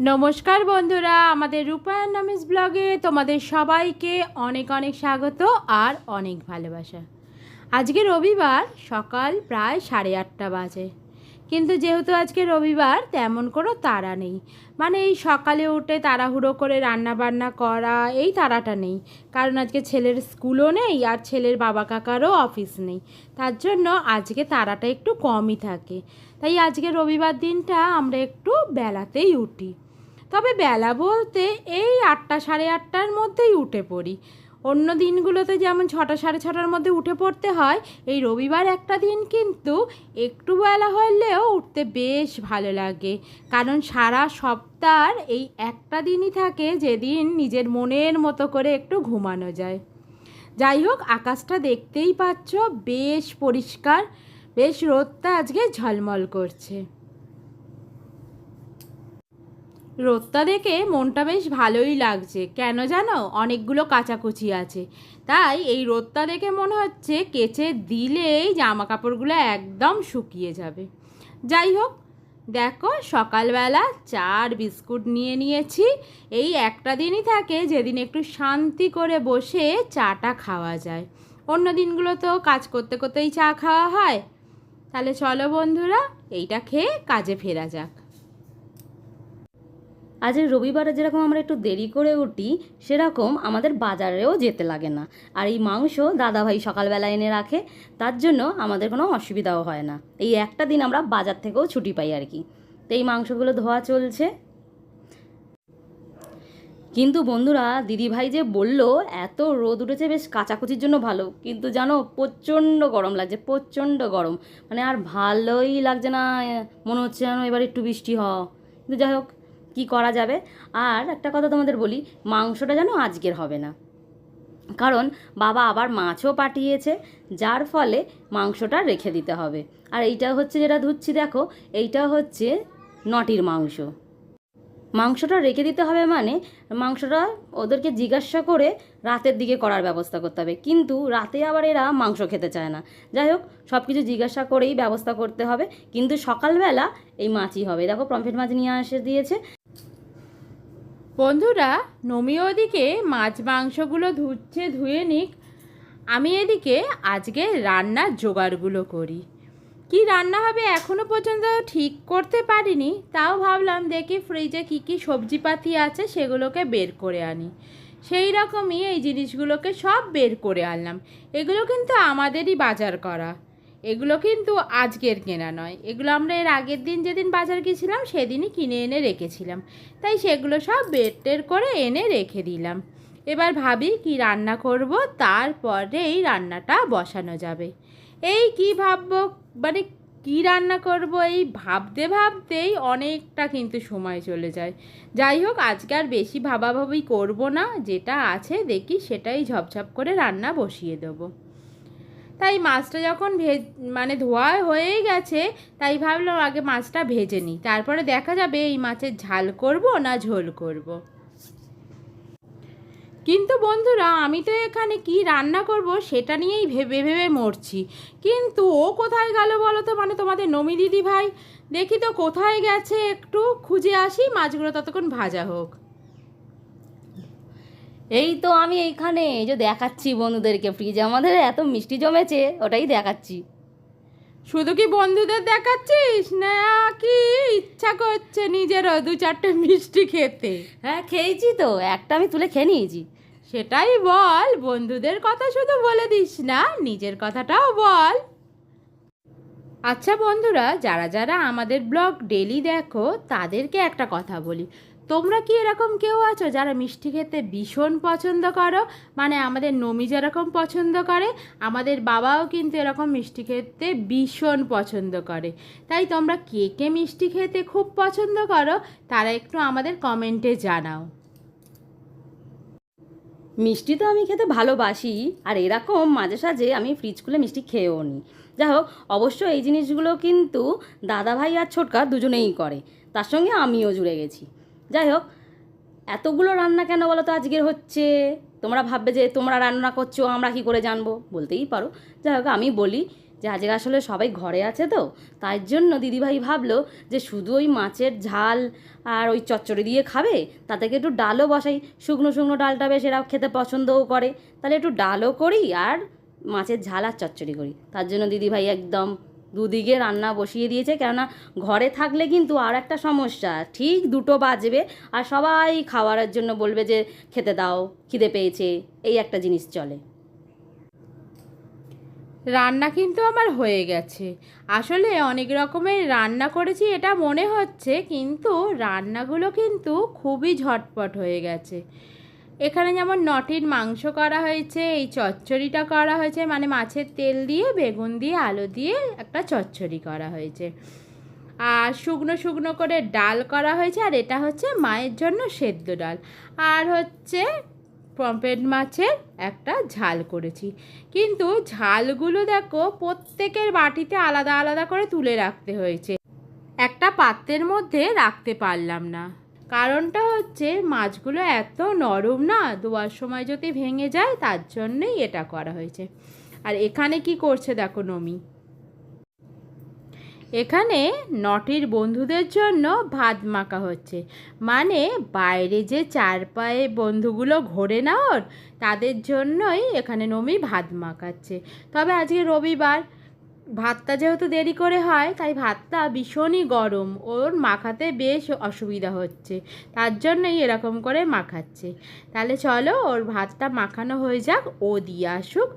নমস্কার বন্ধুরা, আমাদের রূপায়ণ নামিস ব্লগে তোমাদের সবাইকে অনেক অনেক স্বাগত আর অনেক ভালোবাসা। আজকে রবিবার, সকাল প্রায় সাড়ে আটটা বাজে। কিন্তু যেহেতু আজকে রবিবার, তেমন কোনো তাড়া নেই। মানে এই সকালে উঠে তাড়াহুড়ো করে রান্না বান্না করা, এই তাড়াটা নেই। কারণ আজকে ছেলের স্কুলও নেই আর ছেলের বাবা কাকারও অফিস নেই। তার জন্য আজকে তাড়াটা একটু কমই থাকে। তাই আজকে রবিবার দিনটা আমরা একটু বেলাতেই উঠি। তবে বেলা বলতে এই আটটা সাড়ে আটটার মধ্যেই উঠে পড়ি। অন্য দিনগুলোতে যেমন ছটা সাড়ে ছটার মধ্যে উঠে পড়তে হয়, এই রবিবার একটা দিন কিন্তু একটু বেলা হলেও উঠতে বেশ ভালো লাগে। কারণ সারা সপ্তাহ এই একটা দিনই থাকে যেদিন নিজের মনের মতো করে একটু ঘুমানো যায়। যাই হোক, আকাশটা দেখতেই পাচ্ছ, বেশ পরিষ্কার, বেশ রোদটা আজকে ঝলমল করছে। রোদটা দেখে মনটা বেশ ভালোই লাগছে। কেন জানো? অনেকগুলো কাচাকুচি আছে। তাই এই রোদটা দেখে মনে হচ্ছে কেচে দিলেই জামা কাপড়গুলো একদম শুকিয়ে যাবে। যাই হোক, দেখো সকালবেলা চার বিস্কুট নিয়ে নিয়েছি। এই একটা দিনই থাকে যেদিন একটু শান্তি করে বসে চাটা খাওয়া যায়। অন্য দিনগুলো তো কাজ করতে করতেই চা খাওয়া হয়। তাহলে চলো বন্ধুরা, এইটা খেয়ে কাজে ফেরা যাক। আজ রবিবারে যেরকম আমরা একটু দেরি করে উঠি, সেরকম আমাদের বাজারেও যেতে লাগে না। আর এই মাংস দাদাভাই সকালবেলা এনে রাখে, তার জন্য আমাদের কোনো অসুবিধাও হয় না। এই একটা দিন আমরা বাজার থেকেও ছুটি পাই আর কি। তো এই মাংসগুলো ধোয়া চলছে। কিন্তু বন্ধুরা, দিদিভাই যে বলল, এত রোদ উঠেছে, বেশ কাচাকুচির জন্য ভালো। কিন্তু জানো, প্রচণ্ড গরম লাগছে, প্রচণ্ড গরম। মানে আর ভালোই লাগছে না, মনে হচ্ছে যেন এবার একটু বৃষ্টি হ কিন্তু যাই হোক কী করা যাবে? আর একটা কথা তোমাদের বলি, মাংসটা যেন আজকের হবে না। কারণ বাবা আবার মাছও পাঠিয়েছে, যার ফলে মাংসটা রেখে দিতে হবে। আর এইটা হচ্ছে যেটা ধুচ্ছি, দেখো, এইটা হচ্ছে নটির মাংস। মাংসটা রেখে দিতে হবে মানে মাংসটা ওদেরকে জিজ্ঞাসা করে রাতের দিকে করার ব্যবস্থা করতে হবে। কিন্তু রাতে আবার এরা মাংস খেতে চায় না। যাই হোক সব কিছু জিজ্ঞাসা করেই ব্যবস্থা করতে হবে। কিন্তু সকালবেলা এই মাছই হবে। দেখো প্রমফিট মাছ নিয়ে আসে, দিয়েছে। বন্ধুরা নমি ওদিকে মাছ মাংসগুলো ধুচ্ছে, ধুয়ে নিক। আমি এদিকে আজকে রান্নার জোগাড়গুলো করি। কি রান্না হবে এখনও পর্যন্ত ঠিক করতে পারিনি, তাও ভাবলাম দেখি ফ্রিজে কী কী সবজিপাতি আছে সেগুলোকে বের করে আনি। সেই রকমই এই জিনিসগুলোকে সব বের করে আনলাম। এগুলো কিন্তু আমাদেরই বাজার করা। এগুলো কিন্তু আজকের কেনা নয়। এগুলো আমরা এর আগের দিন যেদিন বাজার গেছিলাম সেদিনই কিনে এনে রেখেছিলাম। তাই সেগুলো সব বের টের করে এনে রেখে দিলাম। এবার ভাবি কি রান্না করব তারপরে এই রান্নাটা বসানো যাবে। এই কি ভাববো? মানে কি রান্না করব? এই ভাবতে ভাবতেই অনেকটা কিন্তু সময় চলে যায়। যাই হোক, আজকে আর বেশি ভাবাভাবি করব না। যেটা আছে দেখি সেটাই ঝপঝপ করে রান্না বসিয়ে দেবো। তাই মাছটা যখন ভেজ মানে ধোয়া হয়েই গেছে, তাই ভাবলাম আগে মাছটা ভেজে নিই। তারপরে দেখা যাবে এই মাছের ঝাল করব না ঝোল করব। কিন্তু বন্ধুরা, আমি তো এখানে কি রান্না করব সেটা নিয়েই ভেবে ভেবে মরছি। কিন্তু ও কোথায় গেল বলো তো? মানে তোমাদের নমি দিদি ভাই দেখি তো কোথায় গেছে একটু খুঁজে আসি, মাছগুলো ততক্ষণ ভাজা হোক। এই তো আমি এইখানে এই যে দেখাচ্ছি বন্ধুদেরকে ফ্রিজে আমাদের এত মিষ্টি জমেছে ওটাই দেখাচ্ছি। শুধু কি বন্ধুদের দেখাচ্ছিস? না কি ইচ্ছা করছে নিজেরও দু চারটে মিষ্টি খেতে? হ্যাঁ খেয়েছি তো একটা আমি তুলে খেয়ে নিয়েছি। সেটাই বল বন্ধুদের কথা শুধু বলে দিস না নিজের কথাটাও বল। আচ্ছা বন্ধুরা যারা যারা আমাদের ব্লগ ডেলি দেখো তাদেরকে একটা কথা বলি। তোমরা কি এরকম কেউ আছো যারা মিষ্টি খেতে ভীষণ পছন্দ করো? মানে আমাদের নমি যেরকম পছন্দ করে, আমাদের বাবাও কিন্তু এরকম মিষ্টি খেতে ভীষণ পছন্দ করে। তাই তোমরা কে কে মিষ্টি খেতে খুব পছন্দ করো, তারা একটু আমাদের কমেন্টে জানাও। মিষ্টি তো আমি খেতে ভালোবাসি, আর এরকম মাঝে সাঝে আমি ফ্রিজ খুলে মিষ্টি খেয়েও নিই যাই হোক, অবশ্য এই জিনিসগুলো কিন্তু দাদাভাই আর ছোটকা দুজনেই করে, তার সঙ্গে আমিও জুড়ে গেছি। যাই হোক এতগুলো রান্না কেন বলো তো আজকের হচ্ছে? তোমরা ভাববে যে তোমরা রান্না করছ, আমরা কি করে জানব? বলতেই পারো। যাই হোক আমি বলি যে আজকে আসলে সবাই ঘরে আছে তো, তাই জন্য দিদিভাই ভাবলো যে শুধু ওই মাছের ঝাল আর ওই চচ্চড়ি দিয়ে খাবে তাতে একটু ডালও বসাই। শুকনো শুকনো ডালটা বেশ এরা খেতে পছন্দও করে। তাহলে একটু ডালও করি আর মাছের ঝাল আর চচ্চড়ি করি। তার জন্য দিদিভাই একদম দুদিকে রান্না বসিয়ে দিয়েছে, কেননা ঘরে থাকলে কিন্তু আর একটা সমস্যা। ঠিক দুটো বাজবে আর সবাই খাওয়ারের জন্য বলবে যে, খেতে দাও, খিদে পেয়েছে। এই একটা জিনিস চলে। রান্না কিন্তু আমার হয়ে গেছে। আসলে অনেক রকমের রান্না করেছি, এটা মনে হচ্ছে, কিন্তু রান্নাগুলো কিন্তু খুবই ঝটপট হয়ে গেছে। এখানে যেমন নটির মাংস করা হয়েছে, এই চচ্চড়িটা করা হয়েছে মানে মাছের তেল দিয়ে, বেগুন দিয়ে, আলু দিয়ে একটা চচ্চড়ি করা হয়েছে। আর শুকনো শুকনো করে ডাল করা হয়েছে, আর এটা হচ্ছে মায়ের জন্য সেদ্ধ ডাল। আর হচ্ছে পম্পেট মাছের একটা ঝাল করেছি। কিন্তু ঝালগুলো দেখো, প্রত্যেকের বাটিতে আলাদা আলাদা করে তুলে রাখতে হয়েছে। একটা পাত্রের মধ্যে রাখতে পারলাম না। কারণটা হচ্ছে মাছগুলো এত নরম না, ধোয়ার সময় যদি ভেঙে যায় তার জন্যই এটা করা হয়েছে। আর এখানে কি করছে দেখো নমি। এখানে নটির বন্ধুদের জন্য ভাত মাখা হচ্ছে। মানে বাইরে যে চার পায়ে বন্ধুগুলো ঘোরে না ওর, তাদের জন্যই এখানে নমি ভাত মাখাচ্ছে। তবে আজকে রবিবার ভাতটা যেহেতু দেরি করে হয়, তাই ভাতটা ভীষণই গরম। ওর মাখাতে বেশ অসুবিধা হচ্ছে, তার জন্যই এরকম করে মাখাচ্ছে। তাহলে চলো, ওর ভাতটা মাখানো হয়ে যাক, ও দিয়ে আসুক।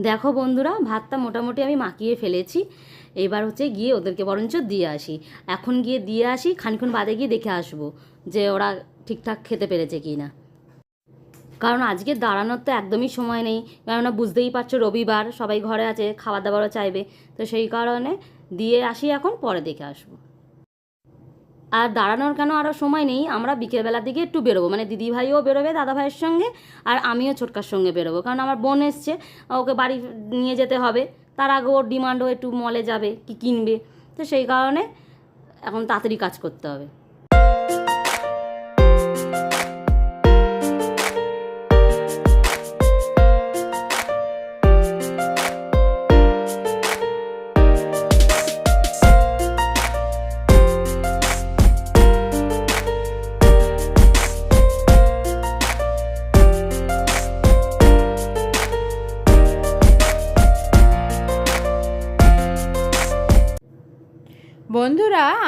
দেখো বন্ধুরা, ভাতটা মোটামুটি আমি মাখিয়ে ফেলেছি। এবার হচ্ছে গিয়ে ওদেরকে বরঞ্চ দিয়ে আসি। এখন গিয়ে দিয়ে আসি খানিক্ষণ বাদে গিয়ে দেখে আসব যে ওরা ঠিকঠাক খেতে পেরেছে কি না কারণ আজকে দাঁড়ানোর তো একদমই সময় নেই। কেননা বুঝতেই পারছ রবিবার, সবাই ঘরে আছে খাবার দাবারও চাইবে। তো সেই কারণে দিয়ে আসি এখন, পরে দেখে আসব। আর দাঁড়ানোর কেন আরও সময় নেই? আমরা বিকেলবেলার দিকে একটু বেরোবো। মানে দিদিভাইও বেরোবে দাদা ভাইয়ের সঙ্গে, আর আমিও ছোটকার সঙ্গে বেরোবো। কারণ আমার বোন এসছে, ওকে বাড়ি নিয়ে যেতে হবে। তার আগে ওর ডিমান্ডও একটু মলে যাবে, কি কিনবে। তো সেই কারণে এখন তাড়াতাড়ি কাজ করতে হবে।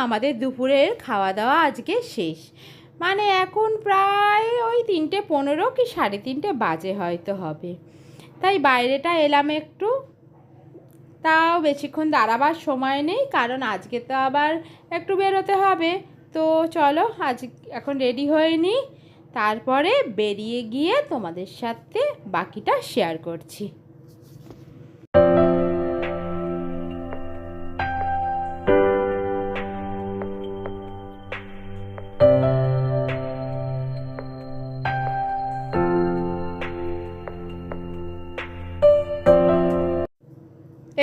আমাদের দুপুরের খাওয়া দাওয়া আজকে শেষ। মানে এখন প্রায় ওই তিনটে পনেরো কি সাড়ে তিনটে বাজে হয়তো হবে। তাই বাইরেটা এলাম একটু। তাও বেশিক্ষণ দাঁড়াবার সময় নেই, কারণ আজকে তো আবার একটু বেরোতে হবে। তো চলো, আজ এখন রেডি হয়ে নিই। তারপরে বেরিয়ে গিয়ে তোমাদের সাথে বাকিটা শেয়ার করছি।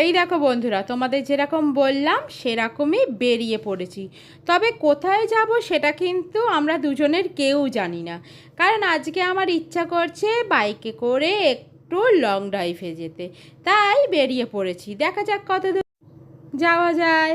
এই দেখো বন্ধুরা, তোমাদের যেরকম বললাম, সেরকমই বেরিয়ে পড়েছি। তবে কোথায় যাব সেটা কিন্তু আমরা দুজনের কেউ জানি না। কারণ আজকে আমার ইচ্ছা করছে বাইকে করে একটু লং ড্রাইভে যেতে। তাই বেরিয়ে পড়েছি। দেখা যাক কত দূর যাওয়া যায়।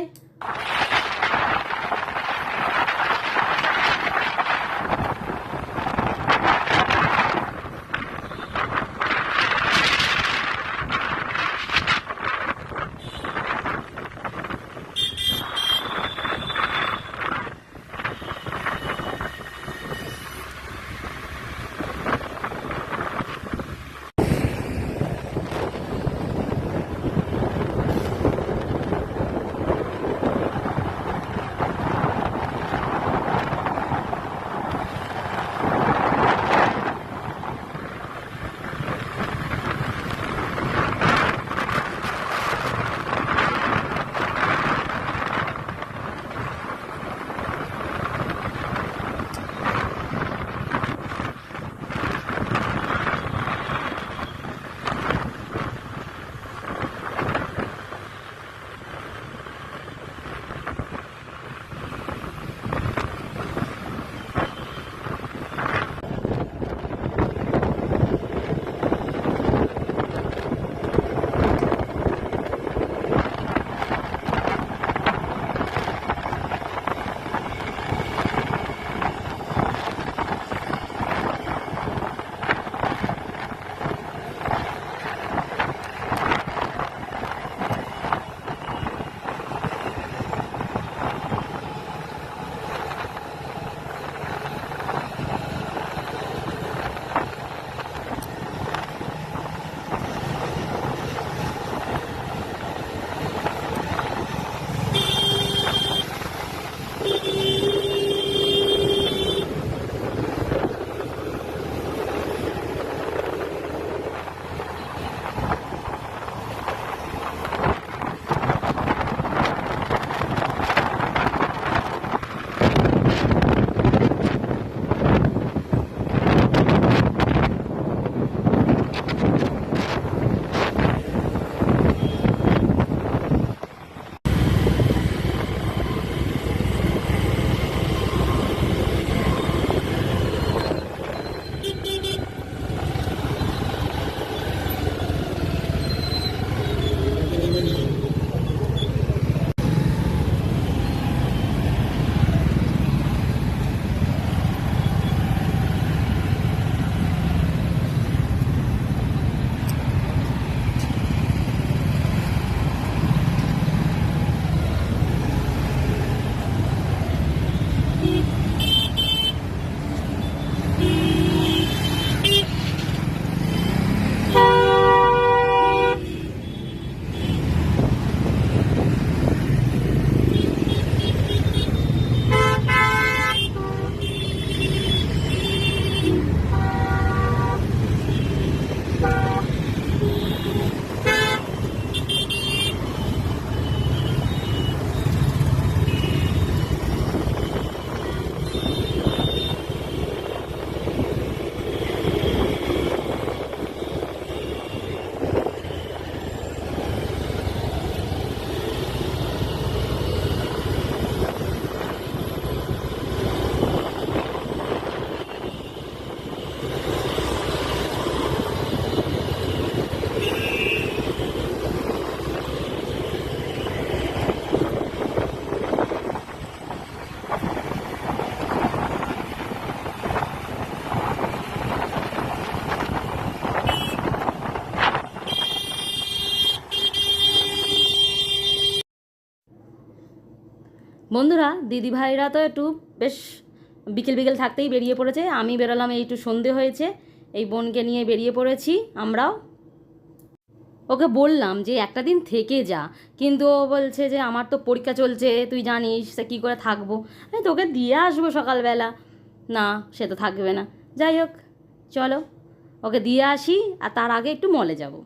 বন্ধুরা দিদি ভাইরা তো একটু বেশ বিকেল বিকেল থাকতেই বেরিয়ে পড়েছে। আমি বেরোলাম, এই একটু সন্ধে হয়েছে। এই বোনকে নিয়ে বেরিয়ে পড়েছি, আমরাও। ওকে বললাম যে, একটা দিন থেকে যা। কিন্তু ও বলছে যে, আমার তো পরীক্ষা চলছে, তুই জানিস সে কী করে থাকব? আমি তোকে দিয়ে আসব সকালবেলা। না, সে তো থাকবে না। যাই হোক, চলো, ওকে দিয়ে আসি, আর তার আগে একটু মলে যাব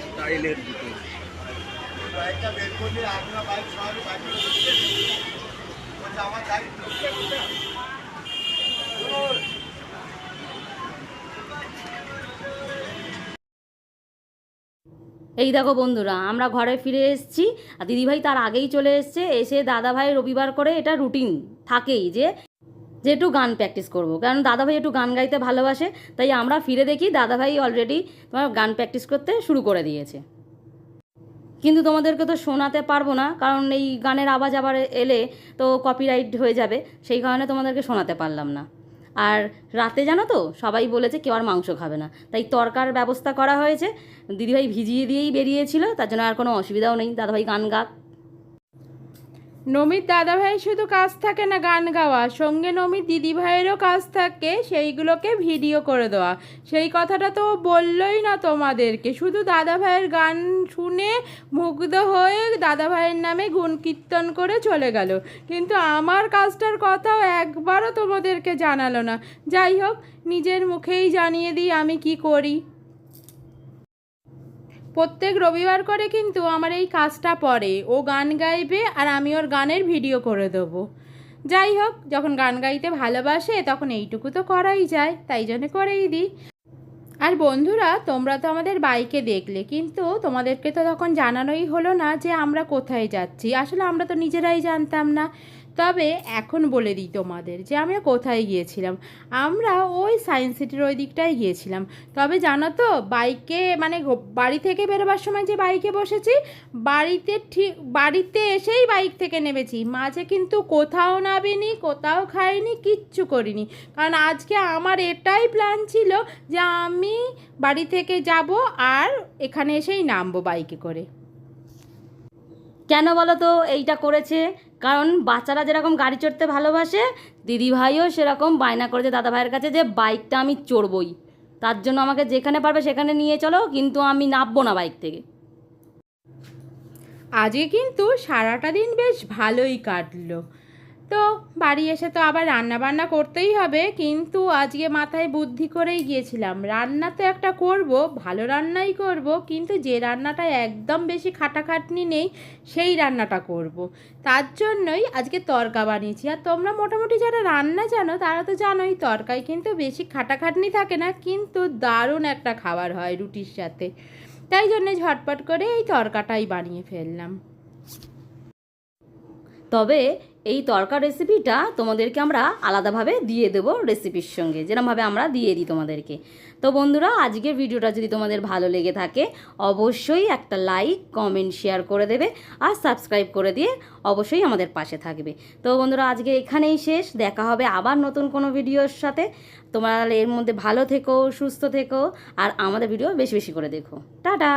স্টাইলের জুতো বাইকটা বের করলে আমরা বাইক সবাই বাইক আমার দায়িত্ব এই দেখো বন্ধুরা, আমরা ঘরে ফিরে এসেছি আর দিদিভাই তার আগেই চলে এসছে। এসে দাদাভাই রবিবার করে এটা রুটিন থাকেই যে যে একটু গান প্র্যাকটিস করব। কারণ দাদাভাই একটু গান গাইতে ভালোবাসে, তাই আমরা ফিরে দেখি, দাদাভাই অলরেডি তোমার গান প্র্যাকটিস করতে শুরু করে দিয়েছে। কিন্তু তোমাদেরকে তো শোনাতে পারব না, কারণ এই গানের আওয়াজ আবার এলে তো কপিরাইট হয়ে যাবে, সেই কারণে তোমাদেরকে শোনাতে পারলাম না। আর রাতে জানো তো, সবাই বলেছে কেউ আর মাংস খাবে না, তাই তরকার ব্যবস্থা করা হয়েছে, দিদিভাই ভিজিয়ে দিয়েই বেরিয়েছিল, তার জন্য আর কোনো অসুবিধাও নেই, দাদাভাই গান গাক। নমিত দাদাভাই শুধু কাজ থাকে না গান গাওয়া। সঙ্গে নমিত দিদিভাইয়েরও কাজ থাকে, সেইগুলোকে ভিডিও করে দেওয়া। সেই কথাটা তো বললোই না তোমাদেরকে। শুধু দাদাভাইয়ের গান শুনে মুগ্ধ হয়ে দাদাভাইয়ের নামে গুণ কীর্তন করে চলে গেল। কিন্তু আমার কাজটার কথাও একবারও তোমাদেরকে জানালো না। যাই হোক, নিজের মুখেই জানিয়ে দিই আমি কি করি। প্রত্যেক রবিবার করে কিন্তু আমার এই কাজটা পড়ে। ও গান গাইবে আর আমি ওর গানের ভিডিও করে দেবো। যাই হোক, যখন গান গাইতে ভালোবাসে তখন এইটুকু তো করাই যায়, তাই জন্য করেই দিই। আর বন্ধুরা, তোমরা তো আমাদের বাইকে দেখলে, কিন্তু তোমাদেরকে তো তখন জানানোই হলো না যে আমরা কোথায় যাচ্ছি। আসলে আমরা তো নিজেরাই জানতাম না তবে এখন বলে দিই তোমাদের যে আমরা কোথায় গিয়েছিলাম। আমরা ওই সায়েন্স সিটির ওই দিকটায় গিয়েছিলাম। তবে জানো তো, বাইকে মানে বাড়ি থেকে বেরোবার সময় যে বাইকে বসেছি, বাড়িতে ঠিক বাড়িতে এসেই বাইক থেকে নেমেছি। মাঝে কিন্তু কোথাও নাবিনি কোথাও খাইনি, কিচ্ছু করিনি। কারণ আজকে আমার এটাই প্ল্যান ছিল যে আমি বাড়ি থেকে যাব আর এখানে এসেই নামবো বাইকে করে। কেন বলো তো, এইটা করেছে? কারণ বাচ্চারা যেরকম গাড়ি চড়তে ভালোবাসে, দিদিভাইও সেরকম বায়না করেছে দাদাভাইয়ের কাছে যে বাইকটা আমি চড়বই। তার জন্য আমাকে যেখানে পারবে সেখানে নিয়ে চলো, কিন্তু আমি নামবো না বাইক থেকে। আজকে কিন্তু সারাটা দিন বেশ ভালোই কাটলো। তো বাড়ি এসে তো আবার রান্না বান্না করতেই হবে, কিন্তু আজকে মাথায় বুদ্ধি করেই গিয়েছিলাম। রান্না তো একটা করব, ভালো রান্নাই করব, কিন্তু যে রান্নাটা একদম বেশি খাটাখাটনি নেই, সেই রান্নাটা করব। তার জন্যই আজকে তরকা বানিয়েছি। আর তোমরা মোটামুটি যারা রান্না জানো, তারা তো জানোই তরকায় কিন্তু বেশি খাটাখাটনি থাকে না, কিন্তু দারুণ একটা খাবার হয় রুটির সাথে। তাই জন্যে ঝটপট করে এই তরকাটাই বানিয়ে ফেললাম। তবে এই তরকা রেসিপিটা তোমাদেরকে আমরা আলাদাভাবে দিয়ে দেবো রেসিপির সঙ্গে। যেরমভাবে আমরা দিয়ে দিই তোমাদেরকে। তো বন্ধুরা, আজকের ভিডিওটা যদি তোমাদের ভালো লেগে থাকে, অবশ্যই একটা লাইক কমেন্ট শেয়ার করে দেবে আর সাবস্ক্রাইব করে দিয়ে অবশ্যই আমাদের পাশে থাকবে। তো বন্ধুরা, আজকে এখানেই শেষ। দেখা হবে আবার নতুন কোনো ভিডিওর সাথে। তোমরা এর মধ্যে ভালো থেকো, সুস্থ থেকো, আর আমাদের ভিডিও বেশি বেশি করে দেখো। টাটা!